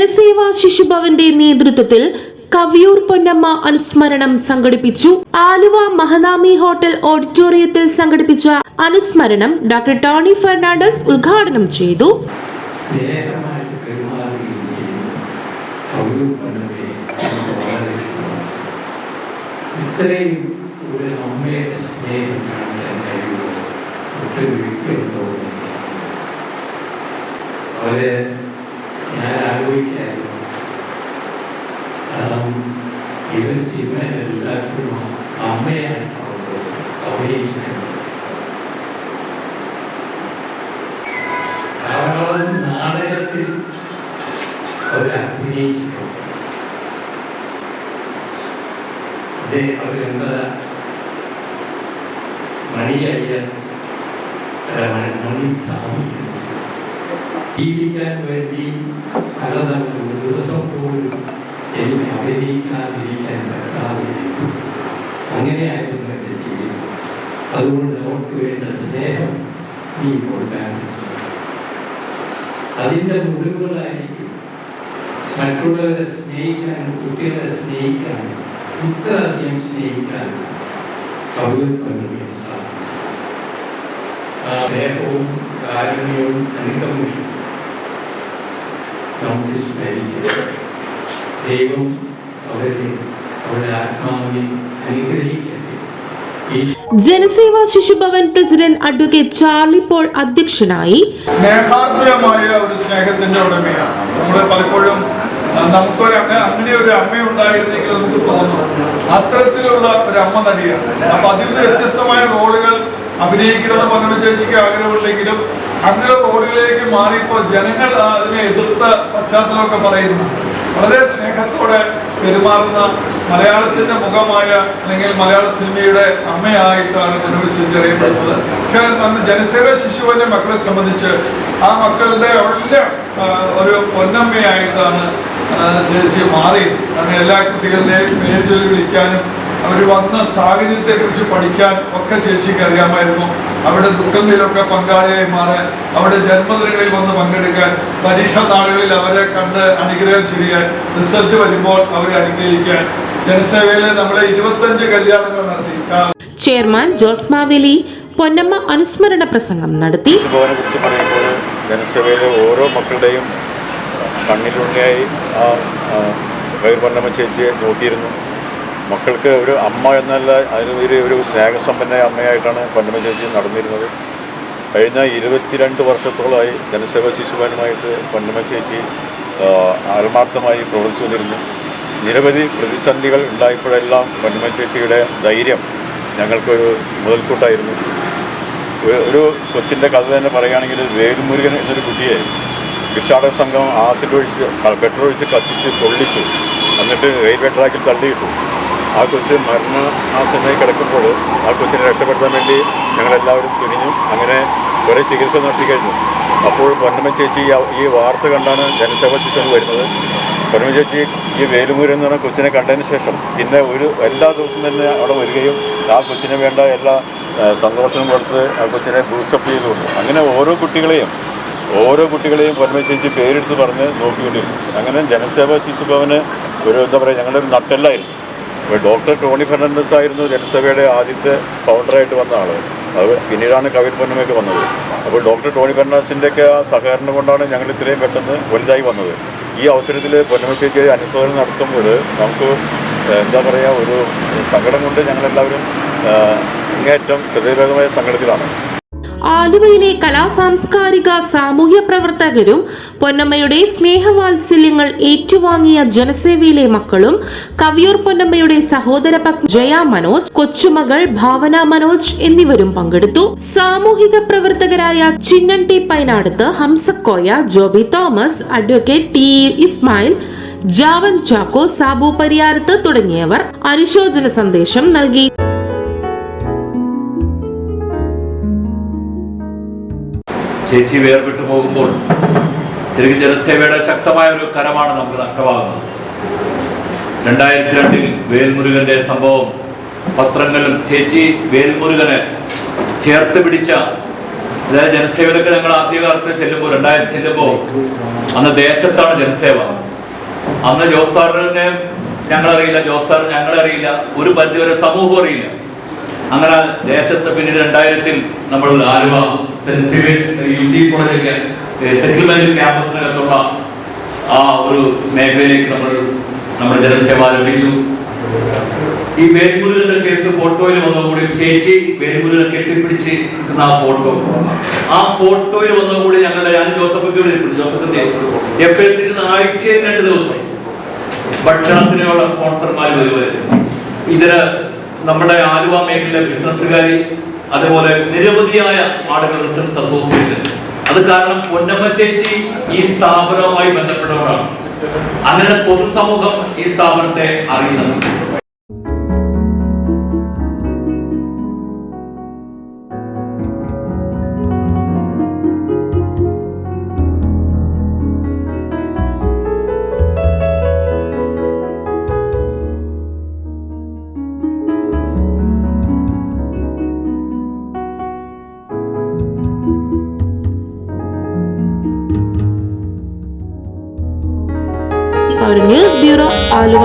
ജനസേവാ ശിശുഭവന്റെ നേതൃത്വത്തിൽ കവിയൂർ പൊന്നമ്മ അനുസ്മരണം സംഘടിപ്പിച്ചു. ആലുവ മഹനാമി ഹോട്ടൽ ഓഡിറ്റോറിയത്തിൽ സംഘടിപ്പിച്ച അനുസ്മരണം ഡോക്ടർ ടോണി ഫെർണാണ്ടസ് ഉദ്ഘാടനം ചെയ്തു. സ്നേഹം ഞാൻ ആലോചിക്കായിരുന്നു കാരണം എല്ലാത്തിനും അമ്മയാണ് അവർക്ക് അഭിനയിച്ചിട്ടുള്ളത് ധാരാളം നാടകത്തിൽ അവർ അഭിനയിച്ചിട്ടുണ്ട് അതേ അവരെന്താ മണിയയ്യ മണി സ്വാമി ജീവിക്കാൻ വേണ്ടി പലതവണ ഒരു ദിവസം പോലും എനിക്ക് അഭിനയിക്കാതിരിക്കാൻ പറ്റാതിരിക്കും അങ്ങനെയായിരുന്നു എന്റെ ജീവിതം അതുകൊണ്ട് അവർക്ക് വേണ്ട സ്നേഹം നീ കൊടുക്കാൻ അതിന്റെ മുറിവുകളായിരിക്കും മറ്റുള്ളവരെ സ്നേഹിക്കാനും കുട്ടികളെ സ്നേഹിക്കാനും ഇത്ര അധികം സാധിച്ചു. ആ സ്നേഹവും കാരുണ്യവും അനുകമ്പയും നമുക്ക് സ്മരിക്കാം. ദൈവം അവരെ അവരുടെ ആത്മാവിനെ അനുഗ്രഹിക്കട്ടെ. Janaseva Shishubhavan president advocate Charlie Paul അധ്യക്ഷനായി സ്നേഹാർദ്രമായ ഒരു സ്നേഹത്തിന്റെ ഉടമയാണ്. നമ്മുടെ പലപ്പോഴും നമുക്കൊരു അമ്മ അങ്ങനെ ഒരു അമ്മ ഉണ്ടായിരുന്നെങ്കിൽ നമുക്ക് തോന്നും. അത്തരത്തിലുള്ള ഒരു അമ്മ നടിയാണ്. അപ്പൊ അതിൽ നിന്ന് വ്യത്യസ്തമായ റോളുകൾ അഭിനയിക്കണമെന്ന് പറഞ്ഞു ചേച്ചിക്ക് ആഗ്രഹമുണ്ടെങ്കിലും അങ്ങനെ റോളുകളിലേക്ക് മാറിയപ്പോൾ ജനങ്ങൾ അതിനെ എതിർത്ത പശ്ചാത്തലമൊക്കെ പറയുന്നു. വളരെ സ്നേഹത്തോടെ പെരുമാറുന്ന മലയാളത്തിന്റെ മുഖമായ അല്ലെങ്കിൽ മലയാള സിനിമയുടെ അമ്മയായിട്ടാണ് മനോജ് ചേച്ചി അറിയപ്പെടുന്നത് പക്ഷേ അന്ന് ജനസേവ ശിശുവിന്റെ മക്കളെ സംബന്ധിച്ച് ആ മക്കളുടെ വലിയ ഒരു പൊന്നമ്മയായിട്ടാണ് ചേച്ചി മാറിയത്. കാരണം എല്ലാ കുട്ടികളുടെയും പേര് ചൊല്ലി വിളിക്കാനും അവർ വന്ന സാഹചര്യത്തെ കുറിച്ച് പഠിക്കാൻ ഒക്കെ ചേച്ചിക്ക് അറിയാമായിരുന്നു. അവിടെ ദുഃഖത്തിലൊക്കെ പങ്കാളിയായി മാറാൻ അവിടെ ജന്മദിനങ്ങളിൽ വന്ന് പങ്കെടുക്കാൻ പരീക്ഷാ നാളുകളിൽ അവരെ കണ്ട് അനുഗ്രഹം ചെയ്യാൻ റിസൾട്ട് വരുമ്പോൾ അവരെ അനുഗ്രഹിക്കാൻ. ജനസേവയിൽ നമ്മളെ ഇരുപത്തഞ്ച് കല്യാണങ്ങൾ നടത്തി. ചെയർമാൻ ജോസ് മാവേലി പൊന്നമ്മ അനുസ്മരണ പ്രസംഗം നടത്തി. ജനസേവയിലെ ഓരോ മക്കളുടെയും കണ്ണിലുണ്ണിയായി ആ പൊന്നമ്മ ചേച്ചിയെ നോക്കിയിരുന്നു. മക്കൾക്ക് ഒരു അമ്മ എന്നല്ല അതിനുപരി ഒരു സ്നേഹസമ്പന്ന അമ്മയായിട്ടാണ് പൊന്നമ്മ ചേച്ചി നടന്നിരുന്നത്. കഴിഞ്ഞ ഇരുപത്തിരണ്ട് വർഷത്തോളമായി ജനസേവ ശിശുഭവനുമായിട്ട് പൊന്നമ്മ ചേച്ചി ആത്മാർത്ഥമായി പ്രവർത്തിച്ചു വന്നിരുന്നു. നിരവധി പ്രതിസന്ധികൾ ഉണ്ടായപ്പോഴെല്ലാം പൊന്നമ്മ ചേച്ചിയുടെ ധൈര്യം ഞങ്ങൾക്കൊരു മുതൽക്കൂട്ടായിരുന്നു. ഒരു- കൊച്ചിന്റെ കഥ തന്നെ പറയുകയാണെങ്കിൽ വേലുമുരുകൻ എന്നൊരു കുട്ടിയെ വിഷാടക സംഘം ആസിഡ് ഒഴിച്ച് പെട്രോൾ ഒഴിച്ച് കത്തിച്ച് കൊള്ളിച്ചു എന്നിട്ട് റെയിൽവേ ട്രാക്കിൽ തള്ളിയിട്ടു. ആ കൊച്ച് മരണാസനായി കിടക്കുമ്പോൾ ആ കൊച്ചിനെ രക്ഷപ്പെടുത്താൻ വേണ്ടി ഞങ്ങളെല്ലാവരും തുനിഞ്ഞു അങ്ങനെ കുറേ ചികിത്സ നടത്തി കഴിഞ്ഞു. അപ്പോൾ പൊന്നമ്മ ചേച്ചി ഈ- വാർത്ത കണ്ടാണ് ജനസേവ ശിശു വരുന്നത്. പൊന്നമ്മ ചേച്ചി ഈ വേലുമൂരിൽ എന്ന് പറഞ്ഞ കൊച്ചിനെ കണ്ടതിന് ശേഷം പിന്നെ ഒരു എല്ലാ ദിവസവും തന്നെ അവിടെ വരികയും ആ കൊച്ചിന് വേണ്ട എല്ലാ സന്തോഷവും കൊടുത്ത് ആ കൊച്ചിനെ ബൂസ്റ്റപ്പ് ചെയ്തുകൊണ്ട് അങ്ങനെ ഓരോ കുട്ടികളെയും ഓരോ കുട്ടികളെയും പൊന്നമ്മ ചേച്ചി പേരെടുത്ത് പറഞ്ഞ് നോക്കിക്കൊണ്ടിരുന്നു. അങ്ങനെ ജനസേവ ശിശുഭവന് ഒരു എന്താ പറയുക ഞങ്ങളുടെ ഒരു നട്ടെല്ലായിരുന്നു. അപ്പോൾ ഡോക്ടർ ടോണി ഫെർണാണ്ടസ് ആയിരുന്നു ജനസഭയുടെ ആദ്യത്തെ ഫൗണ്ടറായിട്ട് വന്ന ആൾ അത് പിന്നീടാണ് കവിൻ പൊന്നമയ്ക്ക് വന്നത്. അപ്പോൾ ഡോക്ടർ ടോണി ഫെർണാണ്ടസിന്റെയൊക്കെ ആ സഹകരണം കൊണ്ടാണ് ഞങ്ങൾ ഇത്രയും പെട്ടെന്ന് വലുതായി വന്നത്. ഈ അവസരത്തിൽ പൊന്നമ ചേച്ചി അനുസ്മരണം നടത്തുമ്പോൾ നമുക്ക് എന്താ പറയുക ഒരു സങ്കടം കൊണ്ട് ഞങ്ങളെല്ലാവരും അങ്ങേറ്റം ഹൃദയരോഗമായ സങ്കടത്തിലാണ്. ആലുവയിലെ കലാസാംസ്കാരിക സാമൂഹ്യ പ്രവർത്തകരും പൊന്നമ്മയുടെ സ്നേഹവാത്സല്യങ്ങൾ ഏറ്റുവാങ്ങിയ ജനസേവയിലെ മക്കളും കവിയൂർ പൊന്നമ്മയുടെ സഹോദര ജയ മനോജ് കൊച്ചുമകൾ ഭാവന മനോജ് എന്നിവരും പങ്കെടുത്തു. സാമൂഹിക പ്രവർത്തകരായ Chinnan T Painadath Hamsakoya Joby Thomas advocate T Ismail Javan Chacko Sabu Pariyarath തുടങ്ങിയവർ അനുശോചന സന്ദേശം നൽകി. ചേച്ചി വേർപെട്ടു പോകുമ്പോൾ തിരികെ ജനസേവയുടെ ശക്തമായ ഒരു കരമാണ് നമുക്ക് നഷ്ടമാകുന്നത്. രണ്ടായിരത്തി രണ്ടിൽ വേൽമുരുകന്റെ സംഭവം പത്രങ്ങളിലും ചേച്ചി വേൽമുരുകനെ ചേർത്ത് പിടിച്ച അതായത് ജനസേവയിലൊക്കെ ഞങ്ങൾ ആദ്യകാലത്ത് ചെല്ലുമ്പോൾ രണ്ടായിരത്തി ചെല്ലുമ്പോൾ അന്ന് ദേശത്താണ് ജനസേവ. അന്ന് ജോസ് സാറിനെ ഞങ്ങളറിയില്ല ജോസ് സാർ ഞങ്ങളറിയില്ല ഒരു പരിധിവരെ സമൂഹം അറിയില്ല. അങ്ങനെ ദേശത്ത് പിന്നീട് രണ്ടായിരത്തിൽ നമ്മൾ ആലുവ സെന്റ് സെറ്റിൽമെന്റ് ആ ഒരു മേഖലയിലേക്ക് നമ്മൾ നമ്മുടെ ജനസേവ ആരംഭിച്ചു. ഈ വേൽമുരുകന്റെ കേസ് ഫോട്ടോയിൽ വന്നതുകൂടി ചേച്ചി വേൽമുരുകനെ കെട്ടിപ്പിടിച്ച് നിൽക്കുന്ന ആ ഫോട്ടോ. ആ ഫോട്ടോയിൽ വന്നതുകൂടി ഞങ്ങളുടെ ഞാൻ ജോസഫ് ജോസഫിന്റെ എഫ് എസ് ആഴ്ചയിൽ രണ്ട് ദിവസം ഭക്ഷണത്തിനുള്ള സ്പോൺസർമാർ വരുമായിരുന്നു ഇതിന് നമ്മുടെ ആലുവ മേഖലയിലെ ബിസിനസ്സുകാരി അതുപോലെ നിരവധിയായ ആളുകൾ റെസിഡൻസ് അസോസിയേഷൻ. അത് കാരണം പൊന്നമ്മ ചേച്ചി ഈ സ്ഥാപനവുമായി ബന്ധപ്പെട്ടവരാണ്. അങ്ങനെ പൊതുസമൂഹം ഈ സ്ഥാപനത്തെ അറിയുന്നത്. ഒരു ന്യൂസ് ബ്യൂറോ ആലുവ